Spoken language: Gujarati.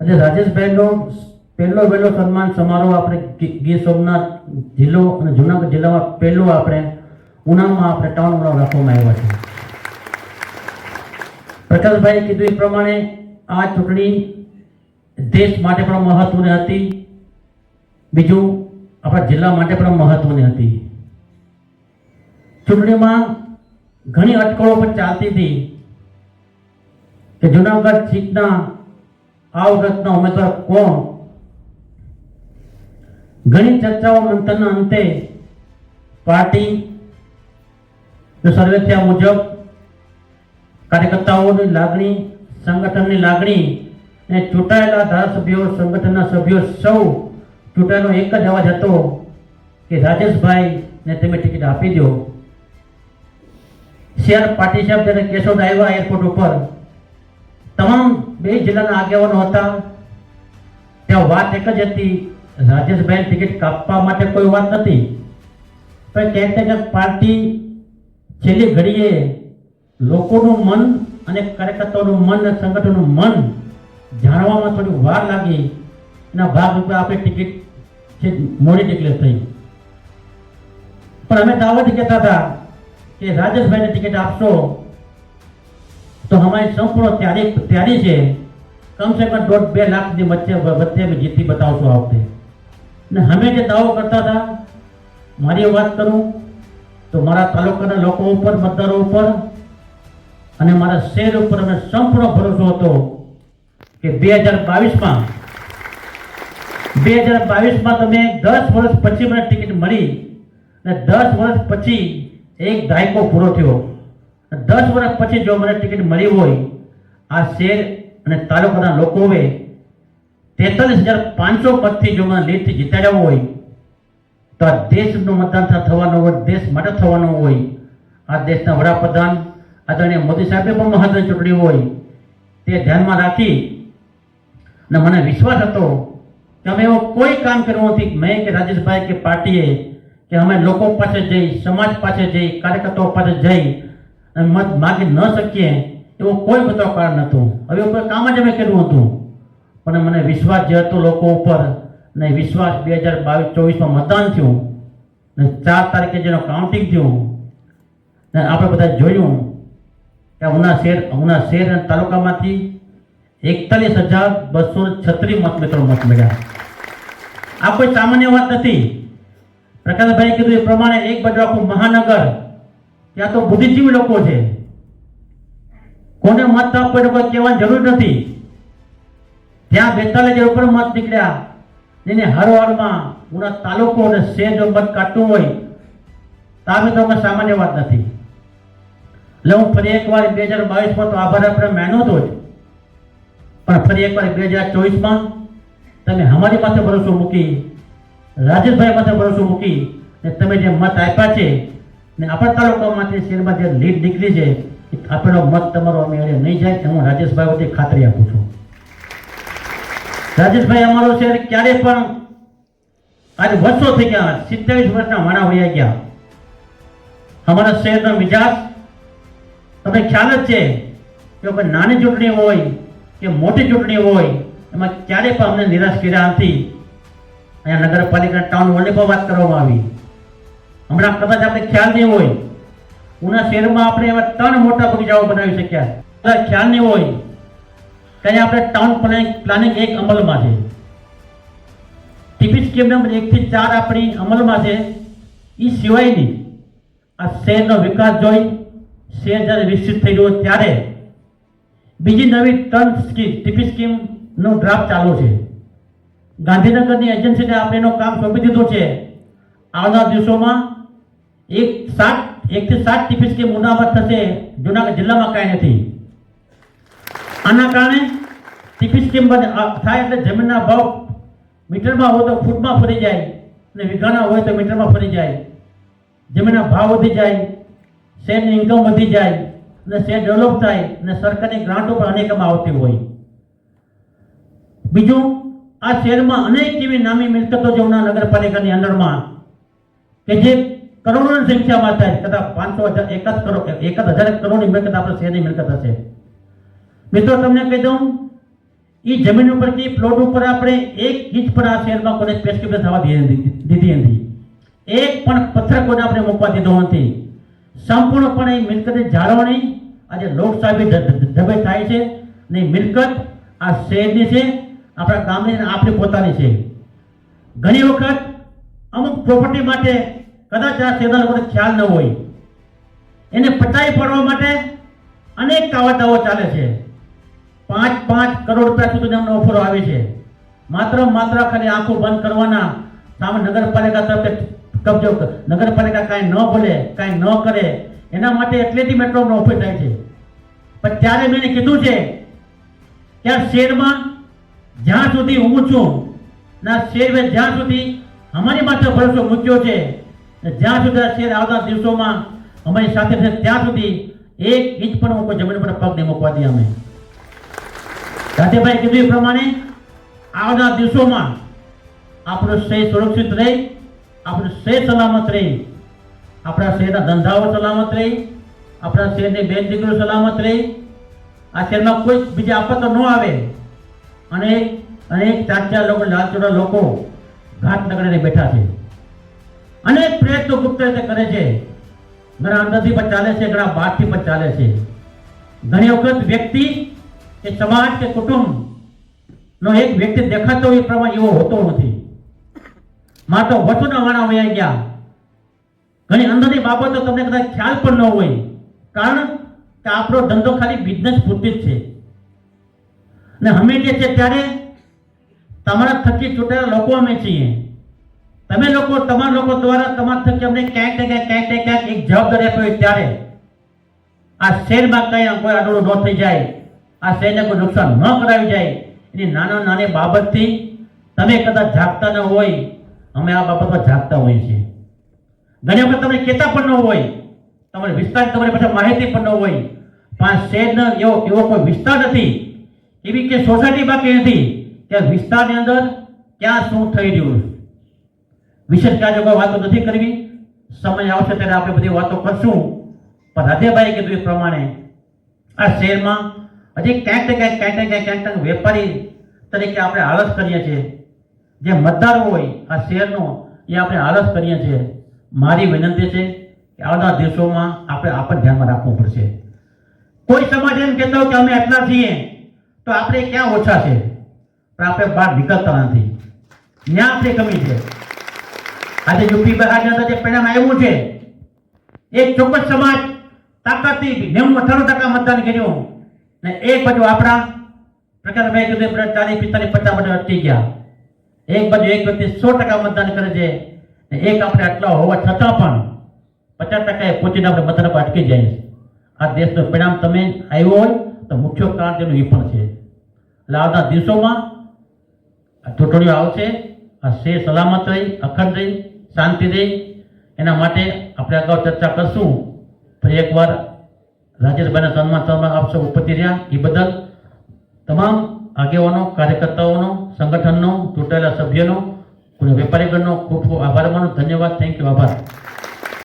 એટલે રાજેશભાઈનો પહેલો વહેલો સન્માન સમારોહ આપણે ગીર સોમનાથ જિલ્લો અને જુનાગઢ જિલ્લામાં પહેલો આપણે ઉનામાં આપણે ટાઉન ઉનાવ રાખવામાં આવ્યો છે. પ્રકાશભાઈએ કીધું એ પ્રમાણે આ ચૂંટણી દેશ માટે પણ મહત્વની હતી. બીજું આપણા જિલ્લા માટે પણ મહત્વની હતી. ચૂંટણીમાં ઘણી અટકળો પણ ચાલતી હતી કે જુનાગઢ સીટના આ વ્રતના ઉમેદવાર કોણ? ઘણી ચર્ચાઓ મંથનના અંતે પાર્ટી સર્વે થયા મુજબ કાર્યકર્તાઓની લાગણી, સંગઠનની લાગણી અને ચૂંટાયેલા ધારાસભ્યો, સંગઠનના સભ્યો સૌ ચૂંટાયેલો એક જ અવાજ હતો કે રાજેશભાઈ ને તમે ટિકિટ આપી દો. શેર પાટી સાહેબ જ્યારે કેશોદ આવ્યા એરપોર્ટ ઉપર તમામ બે જિલ્લાના આગેવાનો હતા. ત્યાં વાત એક જ હતી, રાજેશભાઈ ટિકિટ કાપવા માટે કોઈ વાત નથી. પણ ક્યાંક ને પાર્ટી છેલ્લી ઘડીએ લોકોનું મન અને કાર્યકર્તાઓનું મન અને સંગઠનનું મન જાણવામાં થોડી વાર લાગી. એના ભાગરૂપે આપણે ટિકિટ છે, મોડી ડિક્લેર થઈ. પણ અમે દાવાથી કહેતા હતા કે, રાજેશભાઈને ટિકિટ આપશો તો હમણાં સંપૂર્ણ તૈયારી તૈયારી છે. કમસે કમ દોઢ બે લાખની વચ્ચે વચ્ચે જીતી બતાવશું આ વખતે. ને અમે જે દાવો કરતા હતા, મારી વાત કરું, તો મારા તાલુકાના લોકો ઉપર, મતદારો ઉપર, અને મારા શહેર ઉપર અમે સંપૂર્ણ ભરોસો હતો કે બે હજાર બાવીસમાં, બે હજાર બાવીસમાં તમે દસ વર્ષ પછી મને ટિકિટ મળી અને દસ વર્ષ પછી એક દાયકો પૂરો થયો. દસ વર્ષ પછી જો મને ટિકિટ મળી હોય, આ શેર અને તાલુકાના લોકોએ તેતાલીસ હજાર પાંચસો પદથી જો મને લીડથી જીતાડ્યા હોય, તો આ દેશનું મતદાન થવાનું હોય, દેશ માટે થવાનું હોય, આ દેશના વડાપ્રધાન આદરણીય મોદી સાહેબે પણ મહત્વની ચૂંટણી હોય, તે ધ્યાનમાં રાખી અને મને વિશ્વાસ હતો કે અમે એવો કોઈ કામ કર્યું નથી, મેં કે રાજેશભાઈ કે પાર્ટીએ, કે અમે લોકો પાસે જઈ, સમાજ પાસે જઈ, કાર્યકર્તાઓ પાસે જઈ મત માગી ન શકીએ એવો કોઈ બધો કારણ નહોતું. હવે ઉપર કામ જ અમે કર્યું હતું. પણ મને વિશ્વાસ જે હતો લોકો ઉપર ને વિશ્વાસ બે હજાર બાવીસ ચોવીસમાં મતદાન થયું. ને ચાર તારીખે જેનો કાઉન્ટિંગ થયું. ને આપણે બધા જોયું કે ઉના શહેર ઉના શહેર અને તાલુકામાંથી એકતાલીસ હજાર બસો છત્રીસ મત મિત્રો મત મળ્યા. આ કોઈ સામાન્ય વાત નથી. પ્રકાશભાઈ કીધું એ પ્રમાણે એક બાજુ આખું મહાનગર ત્યાં તો બુદ્ધિજીવી લોકો છે. કોને મત આપવો એને કોઈ કહેવાની જરૂર નથી. ત્યાં બેતાલીસ હજાર ઉપર મત નીકળ્યા. એને હરવારમાં ઉના તાલુકો અને શહેર જો મત કાઢતું હોય તામે તો અમે સામાન્ય વાત નથી. એટલે હું ફરી એકવાર બે હજાર બાવીસમાં તો આભાર આપણે મહેનત હોય પણ ફરી એકવાર બે હજાર ચોવીસમાં તમે અમારી પાસે ભરોસો મૂકી, રાજેશભાઈ પાસે ભરોસો મૂકી તમે જે મત આપ્યા છે ને આપણા તાલુકામાંથી શહેરમાં જે લીડ નીકળી છે, એ આપણો મત તમારો અમે અરે નહીં જાય હું રાજેશભાઈ વતી ખાતરી આપું છું. રાજેશભાઈ અમારો શહેર ક્યારે પણ આજે વર્ષો થઈ ગયા, સિત્તેવીસ વર્ષના માણા વયા ગયા. અમારા શહેરનો મિજાજ તમને ખ્યાલ જ છે કે કોઈ નાની ચૂંટણી હોય કે મોટી ચૂંટણી હોય, એમાં ક્યારે પણ અમને નિરાશ કર્યા નથી. અહીંયા નગરપાલિકા ટાઉન હોલની પણ વાત કરવામાં આવી. હમણાં કદાચ આપણે ખ્યાલ નહીં હોય. ઉના શહેરમાં આપણે એવા ત્રણ મોટા બગીચાઓ બનાવી શક્યા. કદાચ ખ્યાલ નહીં હોય ત્યારે આપણે ટાઉન પ્લાનિંગ પ્લાનિંગ એક અમલમાં છે. ટીપી સ્કીમ નંબર એકથી ચાર આપણી અમલમાં છે. એ સિવાયની આ શહેરનો વિકાસ જોઈ શહેર જ્યારે વિકસિત થઈ ગયો ત્યારે બીજી નવી ટર્ન સ્કીમ ટીપી સ્કીમનું ડ્રાફ્ટ ચાલુ છે. ગાંધીનગરની એજન્સીને આપણે એનો કામ સોંપી દીધું છે. આવનાર દિવસોમાં એક સાત એકથી સાત ટીપી કે મુનાફત થશે, જુનાગઢ જિલ્લામાં કાંઈ નથી. આના કારણે ટીપી સ્કીમ થાય એટલે જમીનના ભાવ મીટરમાં હોય તો ફૂટમાં ફરી જાય અને વીઘાના હોય તો મીટરમાં ફરી જાય. જમીનના ભાવ વધી જાય, શેરની ઇન્કમ વધી જાય અને શેર ડેવલપ થાય અને સરકારની ગ્રાન્ટો પણ અનેકમાં આવતી હોય. બીજું, આ શહેરમાં અનેક એવી નામી મિલકતો છે ઉના નગરપાલિકાની અંદરમાં કે જે કરોડોની સંખ્યામાં થાય, કદાચ પાંચસો હજાર એકાદ કરોડ એકાદ હજાર કરોડની મિલકત આપણે શહેરની મિલકત હશે? મિત્રો, તમને કહી દઉં એ જમીન ઉપરથી પ્લોટ ઉપર આપણે એક ઇંચ પણ આ શહેરમાં કોને પ્રેસ્ક્રિપ્શન થવા દીધી નથી એક પણ પથ્થર કોને આપણે મૂકવા દીધો નથી. સંપૂર્ણપણે એ મિલકતની જાળવણી આજે લોકશાહી ઢબે થાય છે ને મિલકત આ શહેરની છે, આપણા ગામની આપણી પોતાની છે. ઘણી વખત અમુક પ્રોપર્ટી માટે કદાચ આ સેદા લોકોને ખ્યાલ ન હોય. એને પચાવી પાડવા માટે અનેક કાવતાઓ ચાલે છે. પાંચ પાંચ કરોડ રૂપિયા સુધી અમને ઓફરો આવે છે. માત્ર માત્ર ખાલી આંખો બંધ કરવાના સામે નગરપાલિકા તરફે કબજો નગરપાલિકા કાંઈ ન બોલે, કાંઈ ન કરે, એના માટે એટલેથી મેટ્રોનો ઓફર થાય છે. પણ ત્યારે મેં કીધું છે કે આ શહેરમાં જ્યાં સુધી હું છું, ના શેર જ્યાં સુધી અમારી માત્ર ભરોસો મૂક્યો છે જ્યાં સુધી આ શહેર આવતા દિવસોમાં અમારી સાથે છે, ત્યાં સુધી એક ઇંચ પણ હું જમીન પર પગ નહીં મૂકવા દઈએ અમે. રાધેભાઈ કીધું પ્રમાણે આવતા દિવસોમાં આપણું શહેર સુરક્ષિત રહે, આપણું શહેર સલામત રહે, આપણા શહેરના ધંધાઓ સલામત રહે, આપણા શહેરની બેન દીકરીઓ સલામત રહે. આ શહેરમાં કોઈ બીજી આફતો ન આવે. અને અનેક ચાર ચાર લોકો લાલચોડા લોકો ઘાટ નગરીને બેઠા છે. અનેક પ્રયત્નો ગુપ્ત રીતે કરે છે. ઘણા અંદરથી પણ ચાલે છે, ઘણા બહારથી પણ ચાલે છે. ઘણી વખત વ્યક્તિ કે સમાજ કે કુટુંબ નો એક વ્યક્તિ દેખાતો હોય પ્રમાણે એવો હોતો નથી. માત્ર વચનો વાણા વયા ગયા. ઘણી અંદરની બાબતો તમને કદાચ ખ્યાલ પણ ન હોય. કારણ કે આપણો ધંધો ખાલી બિઝનેસ પૂરતી જ છે. ને અમે જે છે ત્યારે તમારા થકી ચૂંટાયેલા લોકો અમે છીએ. તમે લોકો, તમારા લોકો દ્વારા તમારા થકી અમને ક્યાંક ને ક્યાંક ક્યાંક ને ક્યાંક એક જવાબદારી આપી હોય ત્યારે આ શહેરમાં કઈ કોઈ આડોળું ન થઈ જાય, આ શહેરને કોઈ નુકસાન ન કરાવી જાય, એની નાના નાની બાબતથી તમે કદાચ જાગતા ન હોય, અમે આ બાબતમાં જાગતા હોઈએ છીએ. ઘણી વખત તમને કહેતા પણ ન હોય, તમારે વિસ્તાર તમારી પાસે માહિતી પણ ન હોય, પણ શહેરનો એવો એવો કોઈ વિસ્તાર નથી, એવી કે સોસાયટી બાકી નથી, કે વિસ્તારની અંદર ક્યાં શું થઈ રહ્યું છે. વિશેષ કોઈ વાતો નથી કરવી. સમય આવશે ત્યારે આપણે બધી વાતો કરશું. પણ રાધેભાઈ કીધું એ પ્રમાણે આ શહેરમાં હજી ક્યાંક ક્યાંક ક્યાંક ને ક્યાંક ક્યાંક ક્યાંક વેપારી તરીકે આપણે આળસ કરીએ છીએ. જે મતદારો હોય, આ શહેરનો એ આપણે આળસ કરીએ છીએ. મારી વિનંતી છે કે આવનાર દિવસોમાં આપણે આપણને ધ્યાનમાં રાખવું પડશે. કોઈ સમાજ એમ કહેતો હોય કે અમે એટલા છીએ, તો આપણે ક્યાં ઓછા છે? પણ આપણે બહાર નીકળતા નથી. ત્યાં આપણી કમી છે. આજે યુપી બિહારની જે પરિણામ આવ્યું છે એક ચોક્કસ સમાજ તાકાતથી નેવું અઠાણું ટકા મતદાન કર્યું. ને એક બાજુ આપણા પ્રકાશભાઈ કીધું ચાલીસ પિસ્તાલીસ, પચાસ માટે અટકી ગયા. એક બાજુ એક વ્યક્તિ સો ટકા મતદાન કરે છે, ને એક આપણે આટલા હોવા છતાં પણ પચાસ ટકા એ પહોંચીને આપણે મતદાન પર અટકી જાય આ દેશનું પરિણામ તમે આવ્યો હોય તો મુખ્ય કારણ તેનું એ પણ છે. એટલે આવતા દિવસોમાં આ ચૂંટણીઓ આવશે, આ શેર સલામત રહી, અખંડ રહી શાંતિ રહી એના માટે આપણે અગાઉ ચર્ચા કરશું. ફરી એકવાર રાજેશભાઈના સન્માન સન્માન આપશો ઉપસ્થિત રહ્યા. એ બદલ તમામ આગેવાનો, કાર્યકર્તાઓનો, સંગઠનનો, ચૂંટાયેલા સભ્યોનો વેપારીગણનો ખૂબ ખૂબ આભાર માનો. ધન્યવાદ. થેન્ક યુ આભાર.